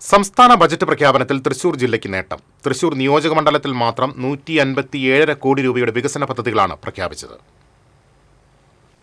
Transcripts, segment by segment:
സംസ്ഥാന ബജറ്റ് പ്രഖ്യാപനത്തിൽ തൃശൂർ ജില്ലയ്ക്ക് നേട്ടം. തൃശൂർ നിയോജക മണ്ഡലത്തിൽ മാത്രം നൂറ്റി അൻപത്തിയേഴര കോടി രൂപയുടെ വികസന പദ്ധതികളാണ് പ്രഖ്യാപിച്ചത്.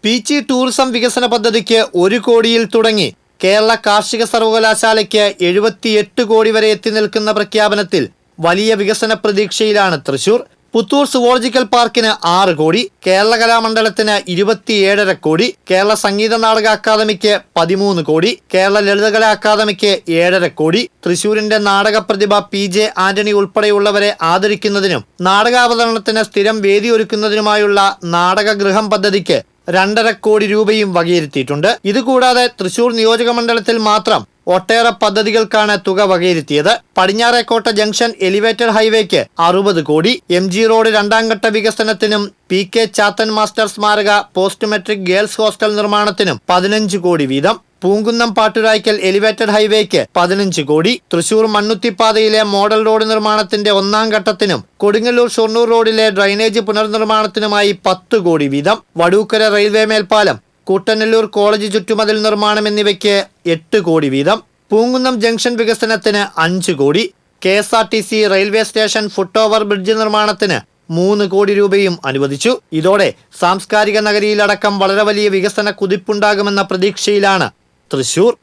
പീച്ചി ടൂറിസം വികസന പദ്ധതിക്ക് ഒരു കോടിയിൽ തുടങ്ങി. കേരള കാർഷിക സർവകലാശാലയ്ക്ക് എഴുപത്തിയെട്ട് കോടി വരെ എത്തി നിൽക്കുന്ന പ്രഖ്യാപനത്തിൽ വലിയ വികസന പ്രതീക്ഷയിലാണ് തൃശൂർ. പുത്തൂർ സുവോളജിക്കൽ പാർക്കിന് ആറ് കോടി കേരള കലാമണ്ഡലത്തിന് ഇരുപത്തിയേഴര കോടി കേരള സംഗീത നാടക അക്കാദമിക്ക് പതിമൂന്ന് കോടി കേരള ലളിതകലാ അക്കാദമിക്ക് ഏഴര കോടി തൃശൂരിന്റെ നാടക പ്രതിഭ പി ജെ ആന്റണി ഉൾപ്പെടെയുള്ളവരെ ആദരിക്കുന്നതിനും നാടകാവതരണത്തിന് സ്ഥിരം വേദി വേദിയൊരുക്കുന്നതിനുമായുള്ള നാടകഗൃഹം പദ്ധതിക്ക് രണ്ടര കോടി രൂപയും വകയിരുത്തിയിട്ടുണ്ട്. ഇതുകൂടാതെ തൃശൂർ നിയോജക മണ്ഡലത്തിൽ മാത്രം ഒട്ടേറെ പദ്ധതികൾക്കാണ് തുക വകയിരുത്തിയത്. പടിഞ്ഞാറേക്കോട്ട ജംഗ്ഷൻ എലിവേറ്റഡ് ഹൈവേക്ക് അറുപത് കോടി. എം ജി റോഡ് രണ്ടാംഘട്ട വികസനത്തിനും പി കെ ചാത്തൻ മാസ്റ്റർ സ്മാരക പോസ്റ്റ് മെട്രിക് ഗേൾസ് ഹോസ്റ്റൽ നിർമ്മാണത്തിനും പതിനഞ്ച് കോടി വീതം. പൂങ്കുന്നം പാട്ടുരായ്ക്കൽ എലിവേറ്റഡ് ഹൈവേക്ക് പതിനഞ്ച് കോടി. തൃശൂർ മണ്ണുത്തിപ്പാതയിലെ മോഡൽ റോഡ് നിർമ്മാണത്തിന്റെ ഒന്നാം ഘട്ടത്തിനും കൊടുങ്ങല്ലൂർ ഷൊർണൂർ റോഡിലെ ഡ്രൈനേജ് പുനർനിർമ്മാണത്തിനുമായി പത്ത് കോടി വീതം. വടൂക്കര റെയിൽവേ മേൽപ്പാലം കൂട്ടനെല്ലൂർ കോളേജ് ചുറ്റുമതിൽ നിർമ്മാണം എന്നിവയ്ക്ക് എട്ട് കോടി വീതം. പൂങ്കുന്നം ജംഗ്ഷൻ വികസനത്തിന് അഞ്ച് കോടി. K S R T C railway station foot over bridge നിർമ്മാണത്തിന് മൂന്ന് കോടി രൂപയും അനുവദിച്ചു. ഇതോടെ സാംസ്കാരിക നഗരിയിലടക്കം വളരെ വലിയ വികസന കുതിപ്പുണ്ടാകുമെന്ന പ്രതീക്ഷയിലാണ് തൃശൂർ.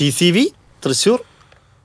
ടി തൃശൂർ.